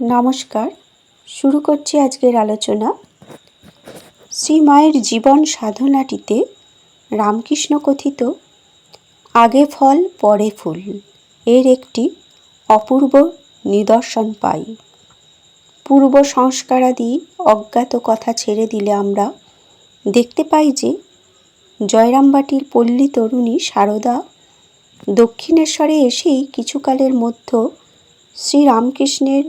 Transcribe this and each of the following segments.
নমস্কার। শুরু করছি আজকের আলোচনা। শ্রী মায়ের জীবন সাধনাটিতে রামকৃষ্ণ কথিত, আগে ফল, পরে ফুল এর একটি অপূর্ব নিদর্শন পাই। পূর্ব সংস্কারাদি অজ্ঞাত কথা ছেড়ে দিলে আমরা দেখতে পাই যে, জয়রামবাটির পল্লী তরুণী সারদা দক্ষিণেশ্বরে এসেই কিছুকালের মধ্য শ্রীরামকৃষ্ণের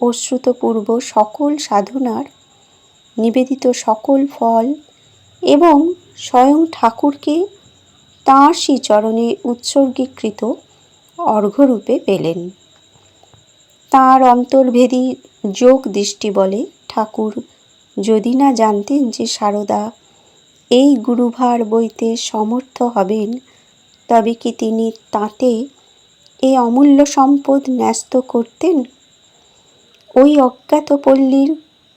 অশ্রুতপূর্ব সকল সাধনার নিবেদিত সকল ফল এবং স্বয়ং ঠাকুরকে তাঁর শ্রীচরণে উৎসর্গীকৃত অর্ঘ্যরূপে পেলেন। তাঁর অন্তর্ভেদী যোগ দৃষ্টি বলে ঠাকুর যদি না জানতেন যে সারদা এই গুরুভার বইতে সমর্থ হবেন, তবে কি তিনি তাতে এই অমূল্য সম্পদ ন্যস্ত করতেন? ওই অজ্ঞাত পল্লীর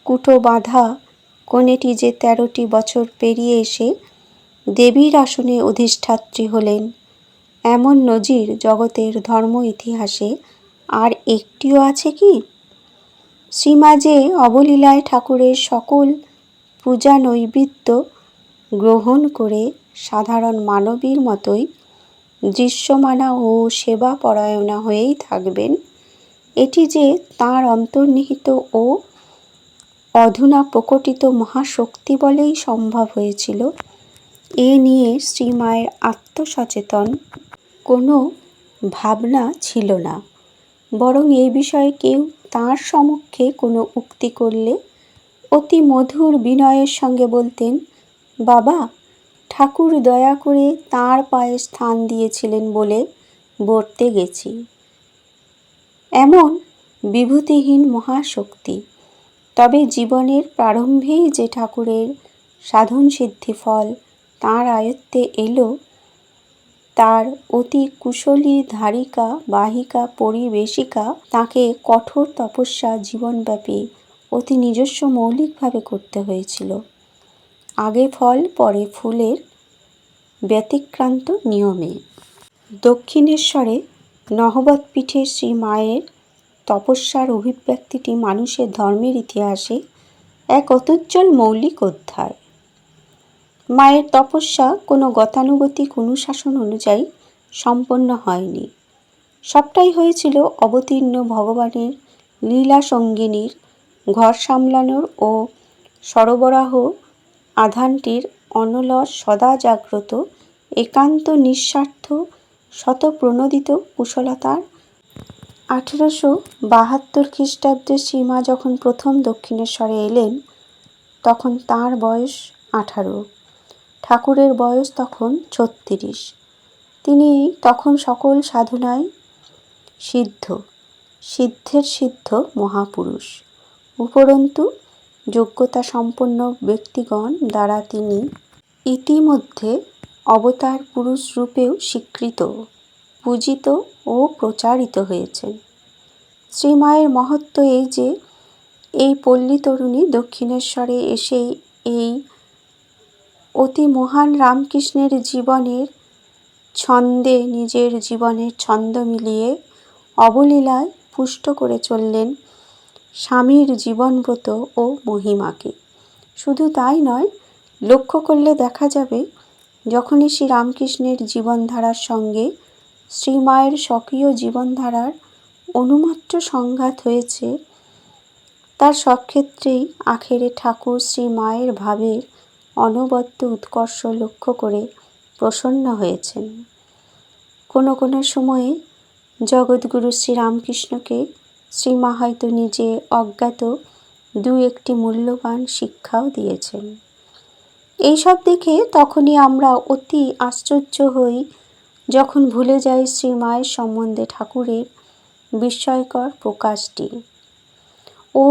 কুটো বাঁধা কনেটি যে তেরোটি বছর পেরিয়ে এসে দেবীর আসনে অধিষ্ঠাত্রী হলেন, এমন নজির জগতের ধর্ম ইতিহাসে আর একটিও আছে কি? শ্রীমাজে অবলীলায় ঠাকুরের সকল পূজা নৈবেদ্য গ্রহণ করে সাধারণ মানবীর মতোই দৃশ্যমানা ও সেবা পরায়ণা হয়েই থাকবেন এটি যে তাঁর অন্তর্নিহিত ও অধুনা প্রকটিত মহাশক্তি বলেই সম্ভব হয়েছিল, এ নিয়ে শ্রীমায়ের আত্মসচেতন কোনো ভাবনা ছিল না। বরং এই বিষয়ে কেউ তাঁর সমক্ষে কোনো উক্তি করলে অতি মধুর বিনয়ের সঙ্গে বলতেন, বাবা, ঠাকুর দয়া করে তাঁর পায়ে স্থান দিয়েছিলেন বলে বর্তে গেছি। এমন বিভূতিহীন মহাশক্তি। তবে জীবনের প্রারম্ভেই যে ঠাকুরের সাধন সিদ্ধি ফল তাঁর আয়ত্তে এলো, তার অতি কুশলী ধারিকা, বাহিকা, পরিবেশিকা, তাকে কঠোর তপস্যা জীবনব্যাপী অতি নিজস্ব মৌলিকভাবে করতে হয়েছিল। আগে ফল, পরে ফুলের ব্যতিক্রান্ত নিয়মে। দক্ষিণেশ্বরে নহবত পীঠে শ্রী মায়ের তপস্যার অভিব্যক্তিটি মানুষের ধর্মের ইতিহাসে এক অতুজ্জ্বল মৌলিক অধ্যায়। মায়ের তপস্যা কোনো গতানুগতিক অনুশাসন অনুযায়ী সম্পন্ন হয়নি। সবটাই হয়েছিল অবতীর্ণ ভগবানের লীলা সঙ্গিনীর ঘর সামলানোর ও সরবরাহ আধানটির অনলস সদা জাগ্রত, একান্ত নিঃস্বার্থ শতপ্রণোদিত কুশলতার। আঠেরোশো বাহাত্তর খ্রিস্টাব্দে সীমা যখন প্রথম দক্ষিণেশ্বরে এলেন, তখন তার বয়স আঠারো। ঠাকুরের বয়স তখন ছত্রিশ। তিনি তখন সকল সাধনায় সিদ্ধ, সিদ্ধের সিদ্ধ মহাপুরুষ। উপরন্তু যোগ্যতা সম্পন্ন ব্যক্তিগণ দ্বারা তিনি ইতিমধ্যে অবতার পুরুষ রূপেও স্বীকৃত, পূজিত ও প্রচারিত হয়েছেন। শ্রীমায়ের মহত্ব এই যে, এই পল্লী তরুণী দক্ষিণেশ্বরে এসেই এই অতি মহান রামকৃষ্ণের জীবনের ছন্দে নিজের জীবনের ছন্দ মিলিয়ে অবলীলায় পুষ্ট করে চললেন স্বামীর জীবনব্রত ও মহিমাকে। শুধু তাই নয়, লক্ষ্য করলে দেখা যাবে যখনই শ্রী রামকৃষ্ণের জীবনধারার সঙ্গে শ্রীমায়ের স্বকীয় জীবনধারার অনুমাত্র সংঘাত হয়েছে, তার সব ক্ষেত্রেই আখেরে ঠাকুর শ্রী মায়ের ভাবের অনবদ্য উৎকর্ষ লক্ষ্য করে প্রসন্ন হয়েছেন। কোনো কোনো সময়ে জগৎগুরু শ্রীরামকৃষ্ণকে শ্রীমা হয়তো নিজে অজ্ঞাত দু একটি মূল্যবান শিক্ষাও দিয়েছেন। এইসব দেখে তখনই আমরা অতি আশ্চর্য হই, যখন ভুলে যাই শ্রীমায়ের সম্বন্ধে ঠাকুরের বিস্ময়কর প্রকাশটি। ও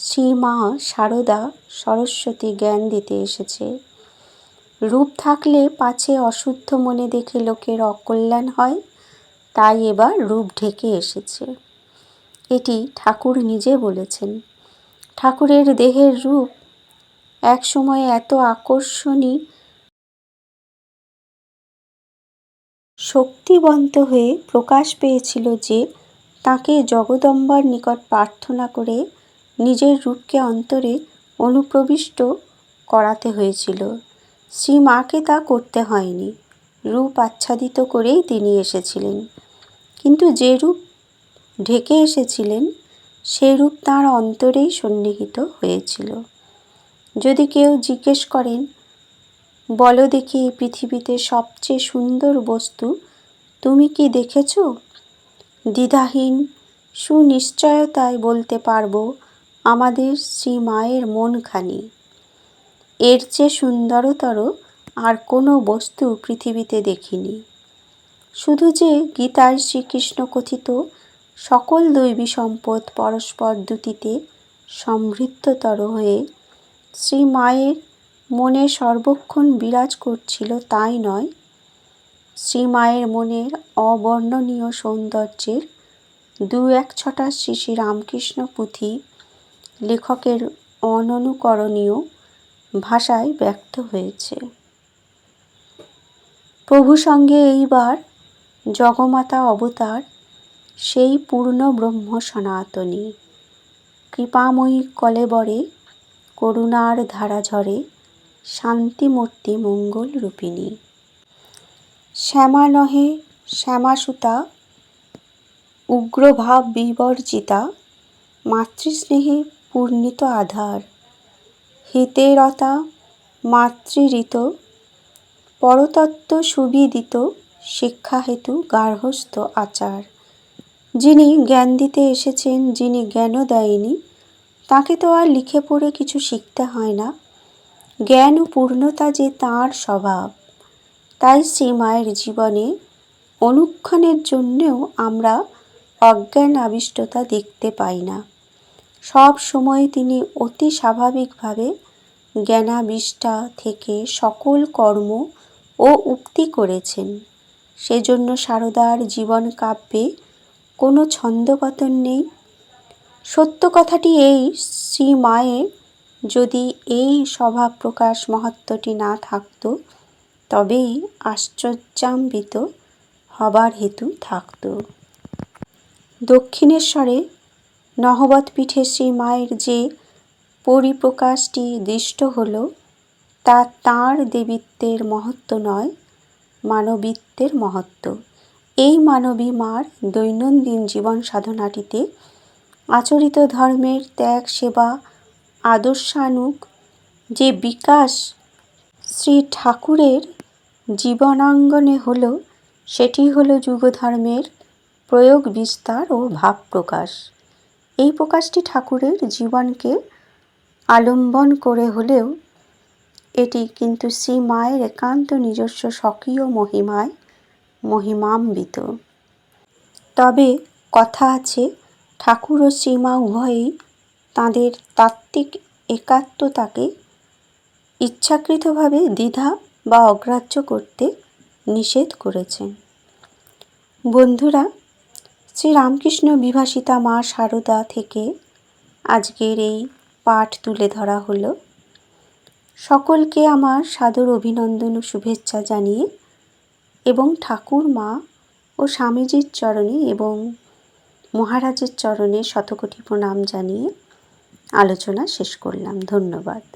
শ্রীমা সারদা সরস্বতী জ্ঞান দিতে এসেছে। রূপ থাকলে পাছে অশুদ্ধ মনে দেখে লোকের অকল্যাণ হয়, তাই এবার রূপ ঢেকে এসেছে। এটি ঠাকুর নিজে বলেছেন। ঠাকুরের দেহের রূপ এক সময় এত আকর্ষণী শক্তিবন্ত হয়ে প্রকাশ পেয়েছিল যে তাকে জগদম্বার নিকট প্রার্থনা করে নিজের রূপকে অন্তরে অনুপ্রবিষ্ট করাতে হয়েছিল। শ্রী মাকে তা করতে হয়নি। রূপ আচ্ছাদিত করেই তিনি এসেছিলেন। কিন্তু যে রূপ ঢেকে এসেছিলেন, সে রূপ তাঁর অন্তরেই সন্নিহিত হয়েছিল। যদি কেউ জিজ্ঞেস করেন, বলো দেখি এই পৃথিবীতে সবচেয়ে সুন্দর বস্তু, তুমি কি দেখেছ? দ্বিধাহীন, সুনিশ্চয়তায় বলতে পারব, আমাদের শ্রী মায়ের মনখানি। এর চেয়ে সুন্দরতর আর কোনো বস্তু পৃথিবীতে দেখিনি। শুধু যে গীতায় শ্রীকৃষ্ণ কথিত সকল দৈবী সম্পদ পরস্পর দুটিতে সমৃদ্ধতর হয়ে শ্রী মায়ের মনে সর্বক্ষণ বিরাজ করছিল তাই নয়। শ্রী মায়ের মনের অবর্ণনীয় সৌন্দর্যের দু এক ছটা শ্রী শ্রী রামকৃষ্ণ পুঁথি লেখকের অননুকরণীয় ভাষায় ব্যক্ত হয়েছে। প্রভু সঙ্গে এইবার জগমাতা অবতার, সেই পূর্ণ ব্রহ্ম সনাতনী। কৃপাময়ী কলেবরে করুণার ধারা ঝরে শান্তিমূর্তি মঙ্গল রূপিণী। শ্যামা নহে শ্যামাসুতা, উগ্রভাব বিবর্জিতা, মাতৃস্নেহে পূর্ণিত আধার। হিতেরতা মাতৃঋত, পরতত্ত্ব সুবিদিত, শিক্ষাহেতু গার্হস্থ আচার। যিনি জ্ঞান দিতে এসেছেন, যিনি জ্ঞানও দেয়নি তাকে তো আর লিখে পড়ে কিছু শিখতে হয় না। জ্ঞান ও পূর্ণতা যে তাঁর স্বভাব, তাই শ্রী মায়ের জীবনে অনুক্ষণের জন্যেও আমরা অজ্ঞান আবিষ্টতা দেখতে পাই না। সব সময় তিনি অতি স্বাভাবিকভাবে জ্ঞানাবিষ্টা থেকে সকল কর্ম ও উক্তি করেছেন। সেজন্য সারদার জীবন কাব্যে কোনো ছন্দপতন নেই। সত্য কথাটি এই, শ্রী মায়ের যদি এই স্বভাব প্রকাশ মহত্বটি না থাকত, তবেই আশ্চর্যান্বিত হবার হেতু থাকত। দক্ষিণেশ্বরে নহবত পীঠে শ্রী মায়ের যে পরিপ্রকাশটি দৃষ্ট হল, তা তাঁর দেবীত্বের মহত্ব নয়, মানবিত্বের মহত্ব। এই মানবী মার দৈনন্দিন জীবন সাধনাটিতে আচরিত ধর্মের ত্যাগ, সেবা, আদর্শানুগ যে বিকাশ শ্রী ঠাকুরের জীবনাঙ্গনে হল, সেটি হলো যুগধর্মের প্রয়োগ, বিস্তার ও ভাব প্রকাশ। এই প্রকাশটি ঠাকুরের জীবনকে আলম্বন করে হলেও এটি কিন্তু শ্রী মায়ের একান্ত নিজস্ব স্বকীয় মহিমায় মহিমাম্বিত। তবে কথা আছে ঠাকুর ও শ্রীমা উভয়েই তাঁদের তাত্ত্বিক একাত্মতাকে ইচ্ছাকৃতভাবে দ্বিধা বা অগ্রাহ্য করতে নিষেধ করেছেন বন্ধুরা, শ্রীরামকৃষ্ণ বিভাসিতা মা সারদা থেকে আজকের এই পাঠ তুলে ধরা হলো। সকলকে আমার সাদর অভিনন্দন ও শুভেচ্ছা জানিয়ে এবং ঠাকুর মা ও স্বামীজির চরণে এবং মহারাজের চরণে শতকোটি প্রণাম জানিয়ে আলোচনা শেষ করলাম। ধন্যবাদ।